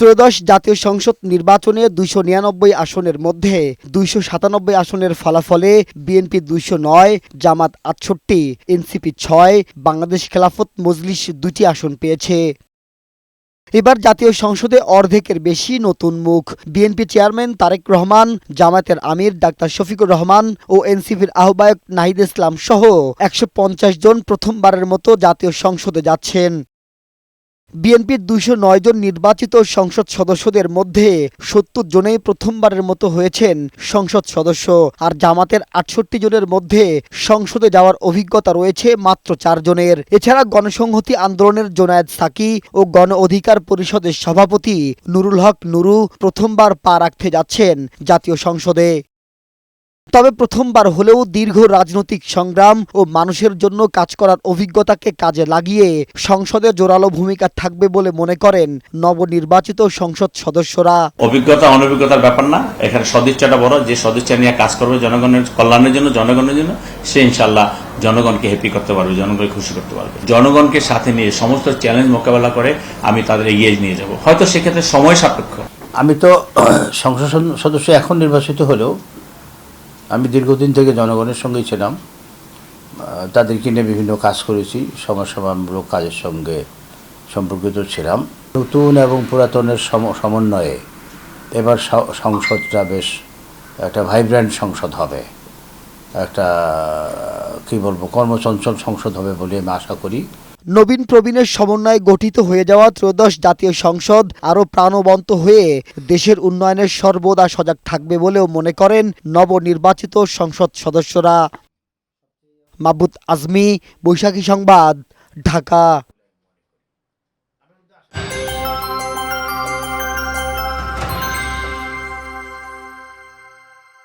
ত্রয়োদশ জাতীয় সংসদ নির্বাচনে দুইশো নিরানব্বই আসনের মধ্যে দুইশো সাতানব্বই আসনের ফলাফলে বিএনপি দুইশো নয়, জামাত আটষট্টি, এনসিপি ছয়, বাংলাদেশ খেলাফত মজলিস দুটি আসন পেয়েছে। এবার জাতীয় সংসদে অর্ধেকের বেশি নতুন মুখ। বিএনপি চেয়ারম্যান তারেক রহমান, জামায়াতের আমির ডাক্তার শফিকুর রহমান ও এনসিপির আহ্বায়ক নাহিদ ইসলাম সহ একশো পঞ্চাশ জন প্রথমবারের মতো জাতীয় সংসদে যাচ্ছেন। বিএনপির দুইশো নয় জন নির্বাচিত সংসদ সদস্যদের মধ্যে সত্তর জনেই প্রথমবারের মতো হয়েছেন সংসদ সদস্য। আর জামাতের আটষট্টি জনের মধ্যে সংসদে যাওয়ার অভিজ্ঞতা রয়েছে মাত্র চারজনের এছাড়া গণসংহতি আন্দোলনের জোনায়েদ সাকি ও গণ অধিকার পরিষদের সভাপতি নুরুল হক নুরু প্রথমবার পা রাখতে যাচ্ছেন জাতীয় সংসদে। তবে প্রথমবার হলেও দীর্ঘ রাজনৈতিক সংগ্রাম ও মানুষের জন্য কাজ করার অভিজ্ঞতাকে কাজে লাগিয়ে সংসদে জোরালো ভূমিকা থাকবে বলে মনে করেন নবনির্বাচিত সংসদ সদস্যরা। অভিজ্ঞতা অনভিজ্ঞতার ব্যাপার না। এখানে সদিচ্ছাটা বড়। যে সদিচ্ছা নিয়ে কাজ করবে জনগণের কল্যাণের জন্য জনগণের জন্য সে ইনশাল্লাহ জনগণকে হ্যাপি করতে পারবে জনগণকে খুশি করতে পারবে। জনগণকে সাথে নিয়ে সমস্ত চ্যালেঞ্জ মোকাবেলা করে আমি তাদের এগিয়ে নিয়ে যাব। হয়তো সেক্ষেত্রে সময় সাপেক্ষ। আমি তো সংসদ সদস্য এখন নির্বাচিত হলেও আমি দীর্ঘদিন থেকে জনগণের সঙ্গেই ছিলাম। তাদেরকে নিয়ে বিভিন্ন কাজ করেছি, সমাজসেবামূলক কাজের সঙ্গে সম্পর্কিত ছিলাম। নতুন এবং পুরাতনের সম- সমন্বয়ে এবার সংসদটা বেশ একটা ভাইব্র্যান্ট সংসদ হবে। একটা, কি বলব, কর্মচঞ্চল সংসদ হবে বলে আমি আশা করি। নবীন প্রবীণের সমন্বয়ে গঠিত হয়ে যাওয়া ত্রয়োদশ জাতীয় সংসদ আরও প্রাণবন্ত হয়ে দেশের উন্নয়নের সর্বদা সজাগ থাকবে বলেও মনে করেন নবনির্বাচিত সংসদ সদস্যরা। মাবুদ আজমি, বৈশাখী সংবাদ, ঢাকা।